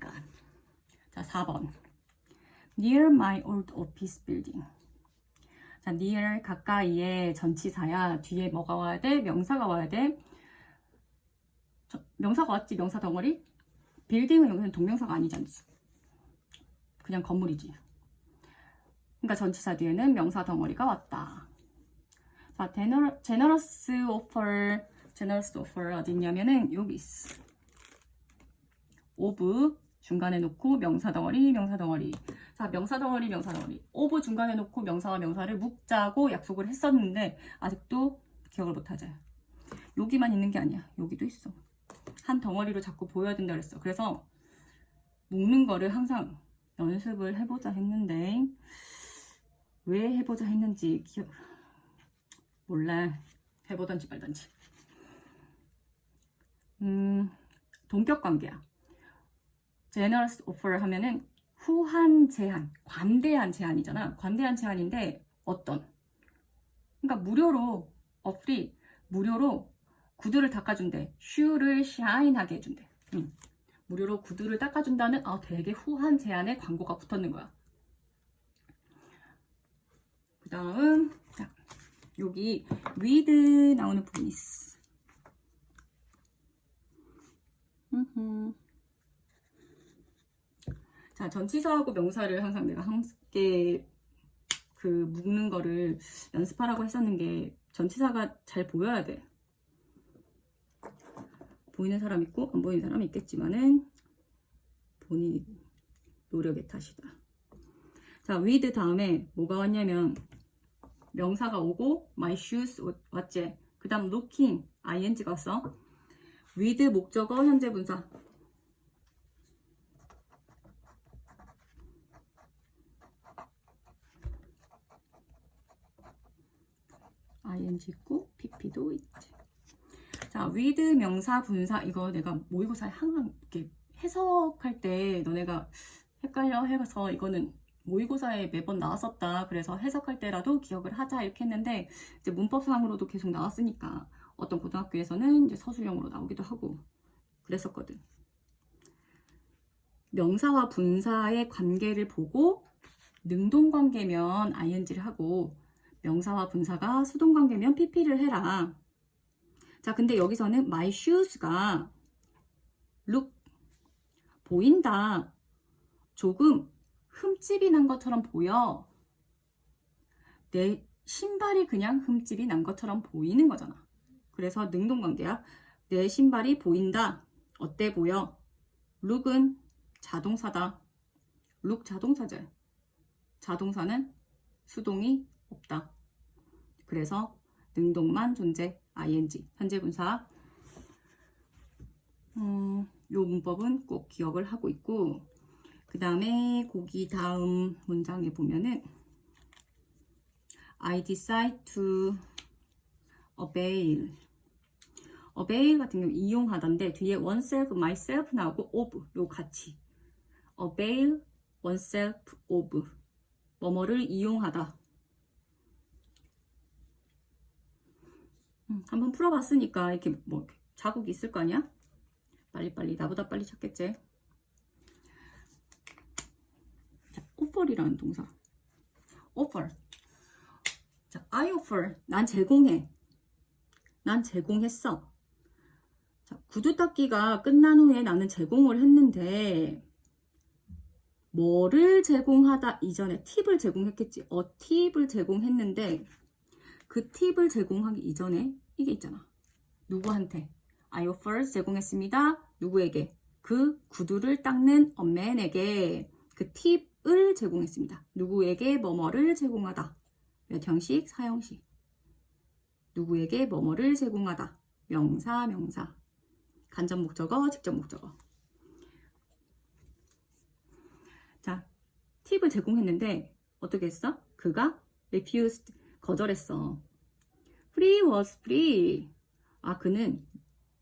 god. 자, 4번. near my old office building. 자, near 가까이에 전치사야. 뒤에 뭐가 와야 돼? 명사가 와야 돼. 저, 명사가 왔지? 명사 덩어리? 빌딩은 여기는 동명사가 아니잖아. 그냥 건물이지. 그러니까 전치사 뒤에는 명사 덩어리가 왔다. 자, 제너러, generous offer, generous offer 어디 있냐면은 여기 있어. 오브 중간에 놓고 명사 덩어리, 명사 덩어리. 자, 명사 덩어리, 명사 덩어리. 오브 중간에 놓고 명사와 명사를 묶자고 약속을 했었는데 아직도 기억을 못 하죠. 여기만 있는 게 아니야. 여기도 있어. 한 덩어리로 자꾸 보여야 된다 그랬어. 그래서 묶는 거를 항상 연습을 해보자 했는데 왜 해보자 했는지 기억 몰라. 해보던지 말던지. 음, 동격 관계야. Generous offer 하면은 후한 제한, 관대한 제한이잖아. 관대한 제한인데 어떤? 그러니까 무료로 어플이 무료로 구두를 닦아준대. 슈를 샤인하게 해준대. 응. 무료로 구두를 닦아준다는 아 되게 후한 제한에 광고가 붙었는 거야. 그 다음 자, 여기 with 나오는 부분이 있어. 음흠. 자, 전치사하고 명사를 항상 내가 함께 그 묶는 거를 연습하라고 했었는 게 전치사가 잘 보여야 돼. 보이는 사람 있고 안 보이는 사람 있겠지만은 본인 노력의 탓이다. 자, with 다음에 뭐가 왔냐면 명사가 오고 my shoes 왔지. 그 다음 looking ing가 왔어. with 목적어 현재 분사 ing 있고 pp도 있지. 자, with 명사 분사 이거 내가 모의고사에 항상 이렇게 해석할 때 너네가 헷갈려 해서 이거는 모의고사에 매번 나왔었다. 그래서 해석할 때라도 기억을 하자 이렇게 했는데 이제 문법상으로도 계속 나왔으니까 어떤 고등학교에서는 이제 서술형으로 나오기도 하고 그랬었거든. 명사와 분사의 관계를 보고 능동관계면 ing를 하고 명사와 분사가 수동관계면 pp를 해라. 자, 근데 여기서는 my shoes가 look 보인다. 조금 흠집이 난 것처럼 보여. 내 신발이 그냥 흠집이 난 것처럼 보이는 거잖아. 그래서 능동관계야. 내 신발이 보인다. 어때 보여? look은 자동사다. look 자동사죠. 자동사는 수동이 없다. 그래서 능동만 존재 ing 현재 분사. 음, 요 문법은 꼭 기억을 하고 있고 그 다음에 거기 다음 문장에 보면은 I decide to avail. Avail 같은 경우 이용하던데 뒤에 oneself, myself 나오고 of 요 같이. Avail oneself of. 뭐뭐를 이용하다 음, 한번 풀어봤으니까 이렇게 뭐 자국이 있을 거 아니야? 빨리빨리 나보다 빨리 찾겠지? 자, offer이라는 동사. offer. 자, I offer. 난 제공해. 난 제공했어. 자, 구두 닦기가 끝난 후에 나는 제공을 했는데 뭐를 제공하다 이전에 팁을 제공했겠지. 어 팁을 제공했는데 그 팁을 제공하기 이전에 이게 있잖아. 누구한테? I offer 제공했습니다. 누구에게? 그 구두를 닦는 엄맨에게 그 팁을 제공했습니다. 누구에게 뭐뭐를 제공하다. 몇 형식? 사형식. 누구에게 뭐뭐를 제공하다. 명사, 명사. 간접 목적어, 직접 목적어. 자, 팁을 제공했는데 어떻게 했어? 그가 refused 거절했어. Free was free. 아, 그는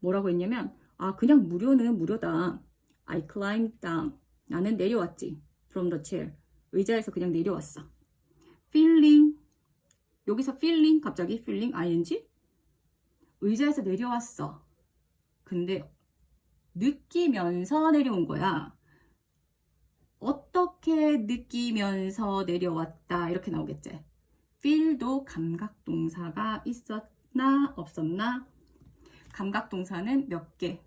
뭐라고 했냐면, 아, 그냥 무료는 무료다. I climbed down. 나는 내려왔지. from the chair. 의자에서 그냥 내려왔어. feeling. 여기서 feeling, 갑자기 feeling, ing? 의자에서 내려왔어. 근데 느끼면서 내려온 거야. 어떻게 느끼면서 내려왔다 이렇게 나오겠지. Feel도 감각 동사가 있었나 없었나? 감각 동사는 몇 개?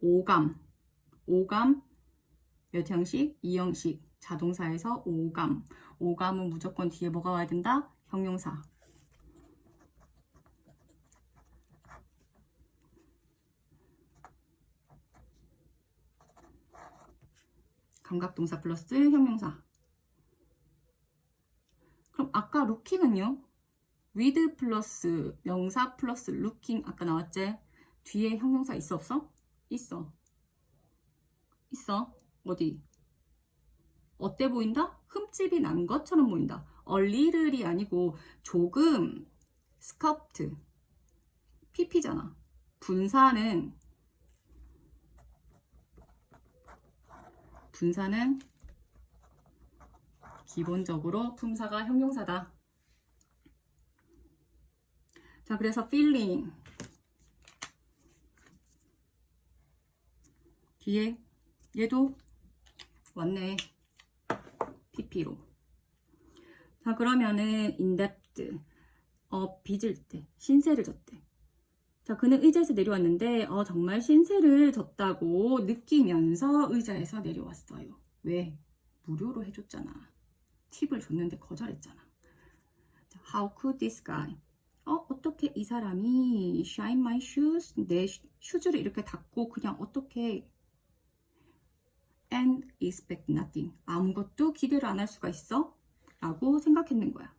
오감. 오감 몇 형식? 이 형식. 자동사에서 오감. 오감은 무조건 뒤에 뭐가 와야 된다? 형용사. 감각동사 플러스 형용사. 그럼 아까 looking은요? with 플러스 명사 플러스 looking 아까 나왔지? 뒤에 형용사 있어 없어? 있어. 있어. 어디? 어때 보인다? 흠집이 난 것처럼 보인다. 얼리를이 아니고 조금 스커프트 PP잖아. 분사는 분사는 기본적으로 품사가 형용사다. 자, 그래서 feeling 뒤에 얘도 왔네. PP로. 자, 그러면은 인덱트 어, 빚을 때 신세를 졌대. 자, 그는 의자에서 내려왔는데 어, 정말 신세를 졌다고 느끼면서 의자에서 내려왔어요. 왜? 무료로 해줬잖아. 팁을 줬는데 거절했잖아. 자, How could this guy? 어, 어떻게 이 사람이 shine my shoes? 내 슈즈를 이렇게 닫고 그냥 어떻게 and expect nothing. 아무것도 기대를 안 할 수가 있어? 라고 생각했는 거야.